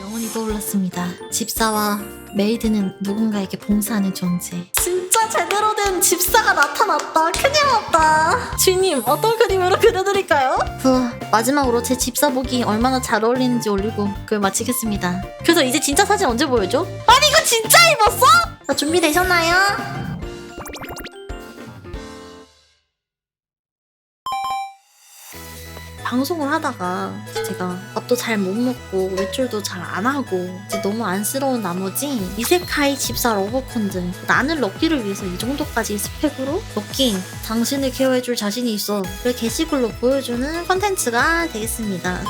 영혼이 떠올랐습니다. 집사와 메이드는 누군가에게 봉사하는 존재. 진짜 제대로 된 집사가 나타났다. 큰일 났다. 주인님, 어떤 그림으로 그려드릴까요? 후, 마지막으로 제 집사복이 얼마나 잘 어울리는지 올리고 그걸 마치겠습니다. 그래서 이제 진짜 사진 언제 보여줘? 아니, 이거 진짜 입었어? 자, 준비되셨나요? 방송을 하다가 제가 밥도 잘 못 먹고 외출도 잘 안 하고 이제 너무 안쓰러운 나머지 이세카이 집사 러버콘들 나는 럭키를 위해서 이 정도까지 스펙으로 럭키 당신을 케어해줄 자신이 있어 를 게시글로 보여주는 컨텐츠가 되겠습니다.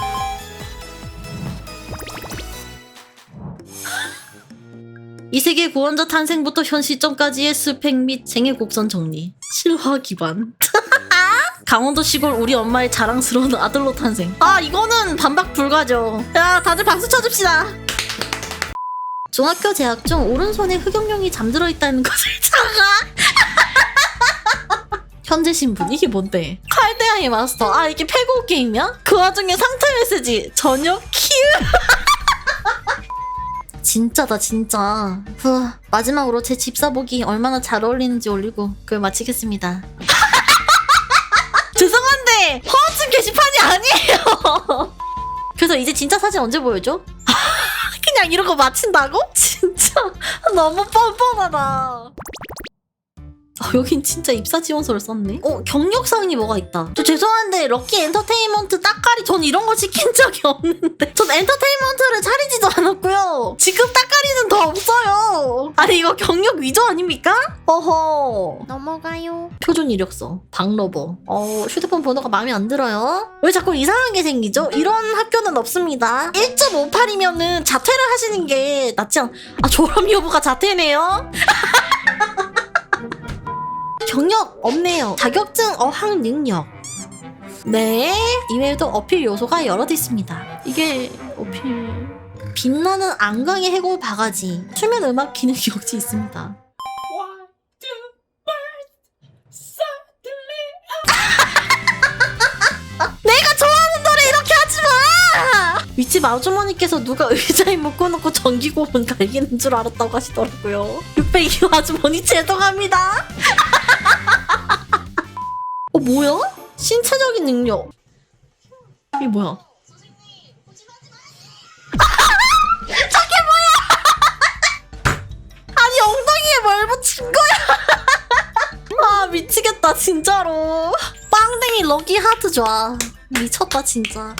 이 세계 구원자 탄생부터 현 시점까지의 스펙 및 생애 곡선 정리. 실화 기반 강원도 시골 우리 엄마의 자랑스러운 아들로 탄생. 아 이거는 반박 불가죠. 야 다들 박수 쳐줍시다. 중학교 재학 중 오른손에 흑염룡이 잠들어 있다는 것을 자가. 현재 신분 이게 뭔데? 칼대양의 마스터. 아 이게 패고 게임이야? 그 와중에 상태 메시지 저녁 키우. 진짜다 진짜. 후 마지막으로 제 집사복이 얼마나 잘 어울리는지 올리고 그걸 마치겠습니다. 허언증 게시판이 아니에요. 그래서 이제 진짜 사진 언제 보여줘? 그냥 이러고 마친다고? 진짜 너무 뻔뻔하다. 아, 여긴 진짜 입사 지원서를 썼네. 어, 경력사항이 뭐가 있다. 저 죄송한데 럭키 엔터테인먼트 따까리 전 이런 거 시킨 적이 없는데. 전 엔터테인먼트를 차리지도 않았고요. 지금 따까리는 더 없어요. 아니 이거 경력 위조 아닙니까? 어허. 넘어가요. 표준 이력서, 박러버. 어, 휴대폰 번호가 마음에 안 들어요. 왜 자꾸 이상하게 생기죠? 이런 학교는 없습니다. 1.58이면은 자퇴를 하시는 게 낫지 않... 아, 졸업 여부가 자퇴네요? 경력 없네요. 자격증 어학 능력. 네. 이외에도 어필 요소가 여럿 있습니다. 이게 어필... 빛나는 안강의 해골 바가지. 수면 음악 기능이 역시 있습니다. 내가 좋아하는 노래 이렇게 하지 마! 윗집 아주머니께서 누가 의자에 묶어놓고 전기고문 갈기는 줄 알았다고 하시더라고요. 602호 아주머니 죄송합니다. 어 뭐야? 신체적인 능력. 이게 뭐야? 저게 뭐야? 아니 엉덩이에 뭘 붙인 거야? 아 미치겠다 진짜로. 빵댕이 럭키 하트 좋아. 미쳤다 진짜.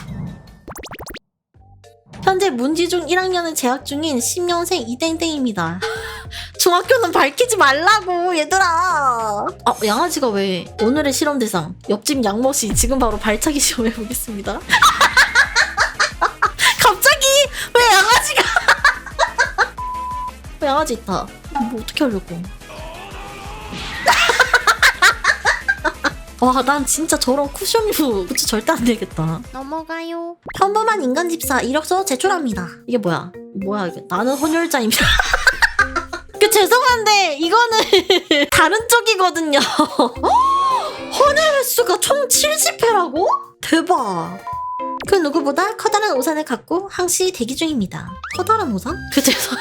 현재 문지중 1학년을 재학 중인 10년생 이땡땡입니다. 중학교는 밝히지 말라고 얘들아. 아 양아지가 왜 오늘의 실험 대상 옆집 양모씨 지금 바로 발차기 시험 해 보겠습니다. 갑자기 왜 양아지가? 왜 양아지 있다. 뭐 어떻게 하려고? 와, 난 진짜 저런 쿠션류 부츠 절대 안 되겠다. 넘어가요. 평범한 인간 집사 이력서 제출합니다. 이게 뭐야? 뭐야 이게? 나는 헌혈자입니다. 그 죄송한데 이거는 다른 쪽이거든요. 헌혈 횟수가 총 70회라고? 대박. 그 누구보다 커다란 우산을 갖고 항시 대기 중입니다. 커다란 우산? 그 죄송.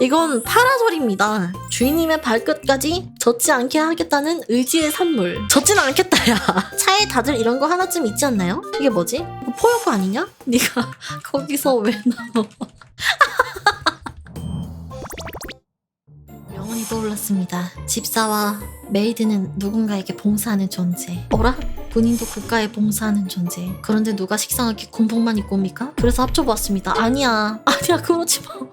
이건 파라솔입니다. 주인님의 발끝까지 젖지 않게 하겠다는 의지의 산물. 젖지는 않겠다, 야. 차에 다들 이런 거 하나쯤 있지 않나요? 이게 뭐지? 이거 포효가 아니냐? 네가 거기서 왜 나와? 영혼이 떠올랐습니다. 집사와 메이드는 누군가에게 봉사하는 존재. 어라? 본인도 국가에 봉사하는 존재. 그런데 누가 식상하게 군복만 입고 옵니까? 그래서 합쳐보았습니다. 아니야. 아니야, 그러지 마.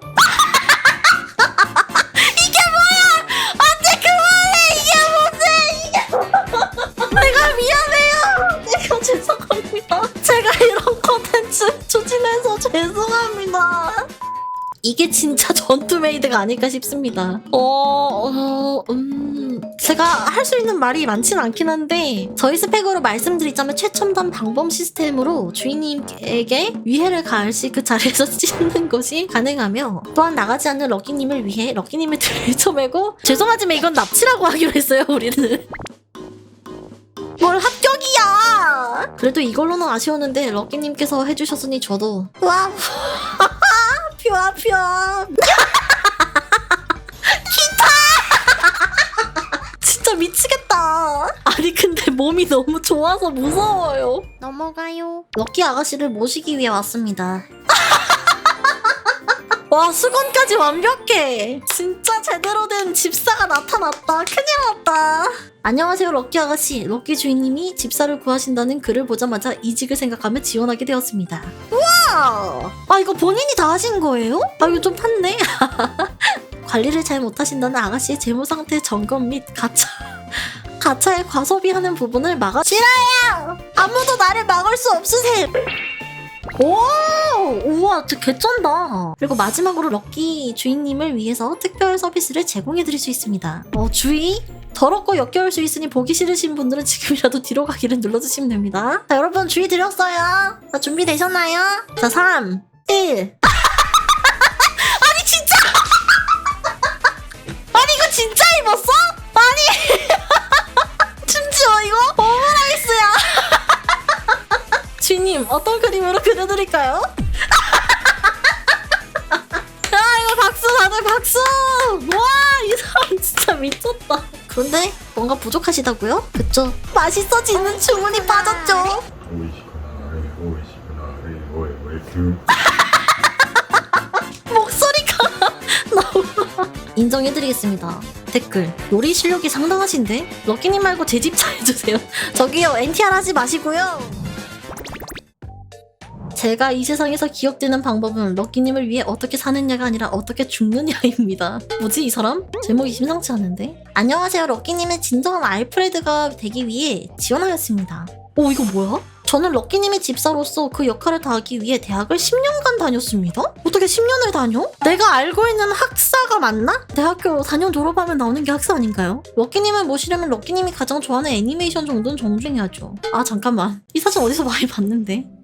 죄송합니다. 이게 진짜 전투 메이드가 아닐까 싶습니다. 어, 어, 음, 제가 할 수 있는 말이 많지는 않긴 한데 저희 스펙으로 말씀드리자면 최첨단 방범 시스템으로 주인님에게 위해를 가할 시 그 자리에서 찢는 것이 가능하며 또한 나가지 않는 럭키님을 위해 럭키님을 들쳐매고 죄송하지만 이건 납치라고 하기로 했어요 우리는. 뭘 합격이야! 그래도 이걸로는 아쉬웠는데 럭키님께서 해주셨으니 저도. 와 퓨아 퓨아. 기타! 진짜 미치겠다. 아니 근데 몸이 너무 좋아서 무서워요. 넘어가요. 럭키 아가씨를 모시기 위해 왔습니다 와 수건까지 완벽해. 진짜 제대로 된 집사가 나타났다. 큰일 났다. 안녕하세요 럭키 아가씨. 럭키 주인님이 집사를 구하신다는 글을 보자마자 이직을 생각하며 지원하게 되었습니다. 우와 아 이거 본인이 다 하신 거예요? 아 이거 좀 탔네. 관리를 잘 못하신다는 아가씨의 재무 상태 점검 및 가차 가차에 과소비하는 부분을 막아 싫어요 아무도 나를 막을 수 없으셈! 오! 우와, 진짜 개쩐다. 그리고 마지막으로 럭키 주인님을 위해서 특별 서비스를 제공해드릴 수 있습니다. 어, 주의? 더럽고 역겨울 수 있으니 보기 싫으신 분들은 지금이라도 뒤로 가기를 눌러주시면 됩니다. 자, 여러분 주의 드렸어요. 자, 준비되셨나요? 자, 3, 1. 아니, 진짜! 아니, 이거 진짜 입었어? 아니! 심지어 이거 오므라이스야! 주인님 어떤 그림으로 그려드릴까요? 미쳤다. 그런데 뭔가 부족하시다고요? 그쵸? 맛있어지는 아, 주문이 빠졌죠? 목소리가 너무 인정해드리겠습니다. 댓글 요리 실력이 상당하신데 럭키님 말고 제 집 차해주세요. 저기요 NTR 하지 마시고요. 제가 이 세상에서 기억되는 방법은 럭키님을 위해 어떻게 사느냐가 아니라 어떻게 죽느냐입니다. 뭐지 이 사람? 제목이 심상치 않은데? 안녕하세요 럭키님의 진정한 알프레드가 되기 위해 지원하였습니다. 오 이거 뭐야? 저는 럭키님의 집사로서 그 역할을 다하기 위해 대학을 10년간 다녔습니다. 어떻게 10년을 다녀? 내가 알고 있는 학사가 맞나? 대학교 4년 졸업하면 나오는 게 학사 아닌가요? 럭키님을 모시려면 럭키님이 가장 좋아하는 애니메이션 정도는 정중해야죠. 아 잠깐만 이 사진 어디서 많이 봤는데?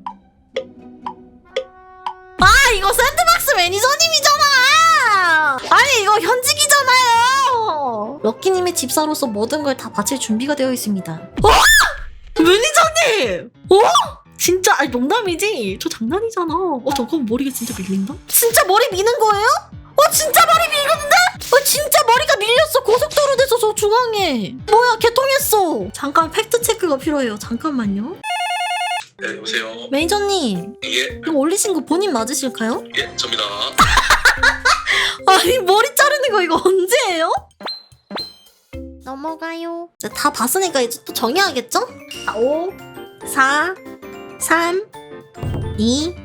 아 이거 샌드박스 매니저님이잖아! 아니 이거 현직이잖아요! 럭키님의 집사로서 모든 걸 다 바칠 준비가 되어 있습니다. 매니저님! 어? 진짜 아니 농담이지? 저 장난이잖아. 어 잠깐 머리가 진짜 밀린다? 진짜 머리 미는 거예요? 어 진짜 머리 밀렸는데? 어 진짜 머리가 밀렸어 고속도로 돼서 저 중앙에 뭐야 개통했어 잠깐 팩트 체크가 필요해요 잠깐만요 네, 여보세요. 매니저님 예, 이거 올리신 거 본인 맞으실까요? 예, 접니다. 아니 머리 자르는 거 이거 언제예요? 넘어가요. 다 봤으니까 이제 또 정해야겠죠? 자, 5, 4, 3, 2,